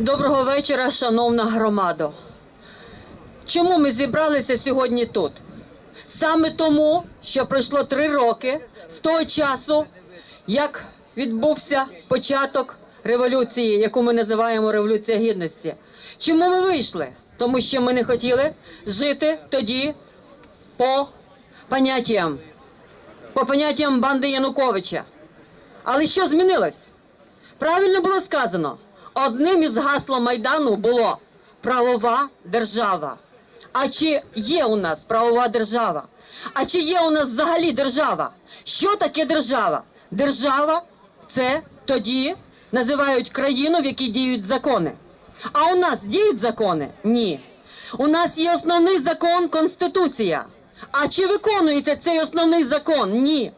Доброго вечора, шановна громадо. Чому ми зібралися сьогодні тут? Саме тому, що пройшло три роки з того часу, як відбувся початок революції, яку ми називаємо Революція Гідності. Чому ми вийшли? Тому що ми не хотіли жити тоді по поняттям, по поняттям банди Януковича. Але що змінилось? Правильно було сказано, одним із гаслом Майдану було правова держава. А чи є у нас правова держава? А чи є у нас взагалі держава? Що таке держава? Держава це тоді називають країну, в якій діють закони. А у нас діють закони? Ні. У нас є основний закон Конституція. А чи виконується цей основний закон? Ні.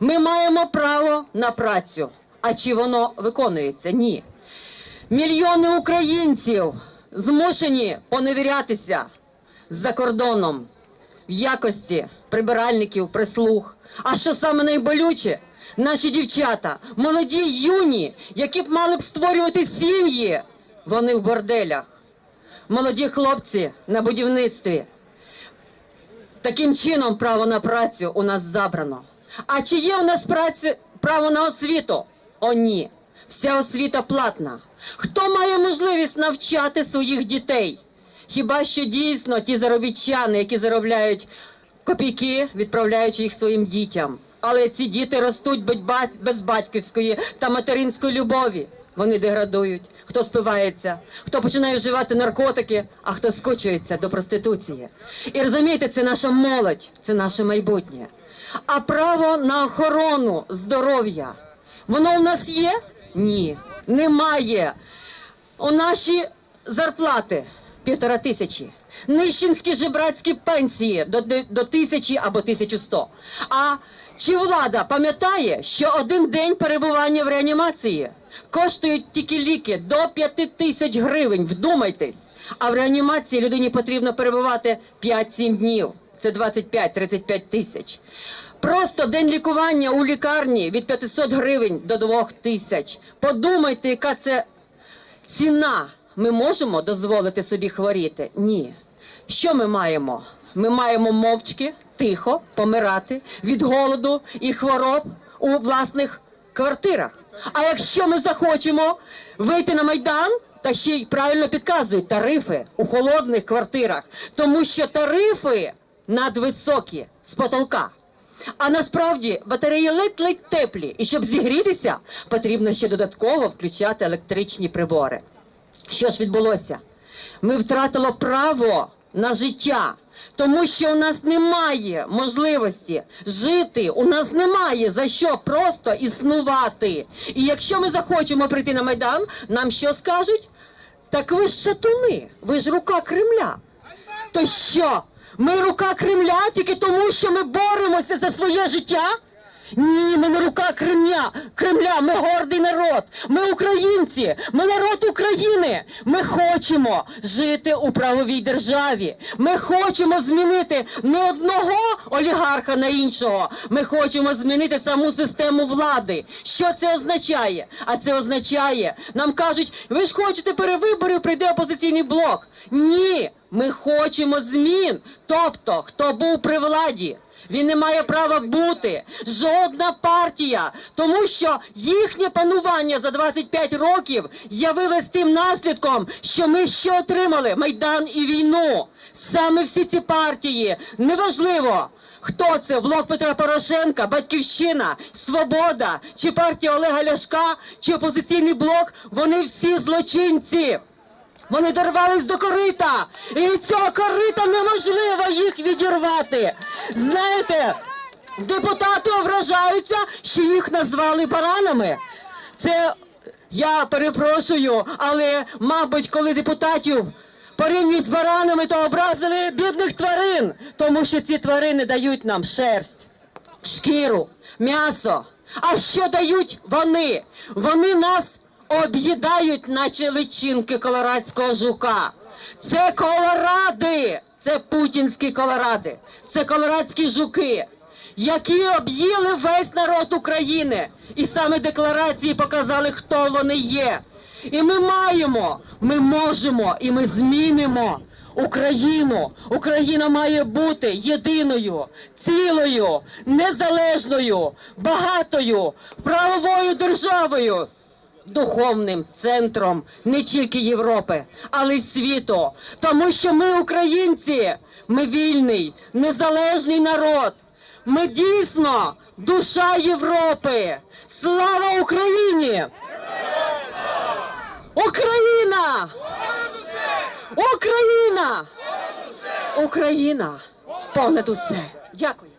Ми маємо право на працю. А чи воно виконується? Ні. Мільйони українців змушені поневірятися за кордоном в якості прибиральників, прислуг. А що саме найболюче? Наші дівчата, молоді, юні, які б мали б створювати сім'ї, вони в борделях. Молоді хлопці на будівництві. Таким чином право на працю у нас забрано. А чи є у нас праці, право на освіту? О, ні. Вся освіта платна. Хто має можливість навчати своїх дітей? Хіба що дійсно ті заробітчани, які заробляють копійки, відправляючи їх своїм дітям. Але ці діти ростуть без батьківської та материнської любові. Вони деградують, хто спивається, хто починає вживати наркотики, а хто скочується до проституції. І розумієте, це наша молодь, це наше майбутнє. А право на охорону здоров'я, воно у нас є? Ні, немає. У наші зарплати півтора тисячі. Нищенські жебрацькі пенсії до, до тисячі або тисячу сто. А чи влада пам'ятає, що один день перебування в реанімації коштують тільки ліки до п'яти тисяч гривень? Вдумайтесь. А в реанімації людині потрібно перебувати 5-7 днів. Це 25-35 тисяч. Просто день лікування у лікарні від 500 гривень до 2 тисяч. Подумайте, яка це ціна. Ми можемо дозволити собі хворіти? Ні. Що ми маємо? Ми маємо мовчки, тихо помирати від голоду і хвороб у власних квартирах. А якщо ми захочемо вийти на майдан, та ще й правильно підказують тарифи у холодних квартирах, тому що тарифи надвисокі з потолка. А насправді батареї ледь-ледь теплі, і щоб зігрітися, потрібно ще додатково включати електричні прибори. Що ж відбулося? Ми втратили право на життя, тому що у нас немає можливості жити, у нас немає за що просто існувати. І якщо ми захочемо прийти на майдан, нам що скажуть? Так ви ж шатуни, ви ж рука Кремля. То що? Ми рука Кремля тільки тому, що ми боремося за своє життя? Ні, ми не рука Кремля, Кремля, ми гордий народ, ми українці, ми народ України. Ми хочемо жити у правовій державі. Ми хочемо змінити не одного олігарха на іншого. Ми хочемо змінити саму систему влади. Що це означає? А це означає, нам кажуть, ви ж хочете перевиборів, прийде опозиційний блок. Ні, ми хочемо змін. Тобто, хто був при владі. Він не має права бути жодна партія, тому що їхнє панування за 25 років явилось тим наслідком, що ми що отримали майдан і війну. Саме всі ці партії неважливо. Хто це? Блок Петра Порошенка, Батьківщина, Свобода, чи партія Олега Ляшка, чи опозиційний блок? Вони всі злочинці. Вони дорвались до корита, і від цього корита неможливо їх відірвати. Знаєте, депутати ображаються, що їх назвали баранами. Це я перепрошую, але мабуть, коли депутатів порівнюють з баранами, то образили бідних тварин, тому що ці тварини дають нам шерсть шкіру, м'ясо. А що дають вони? Вони нас об'їдають, наче личинки колорадського жука. Це колоради, це путінські колоради, це колорадські жуки, які об'їли весь народ України. І саме декларації показали, хто вони є. І ми маємо, ми можемо і ми змінимо Україну. Україна має бути єдиною, цілою, незалежною, багатою, правовою державою. Духовним центром не тільки Європи, але й світу. Тому що ми, українці, ми вільний, незалежний народ. Ми дійсно душа Європи. Слава Україні! Україна! Україна! Україна! Понад усе! Дякую.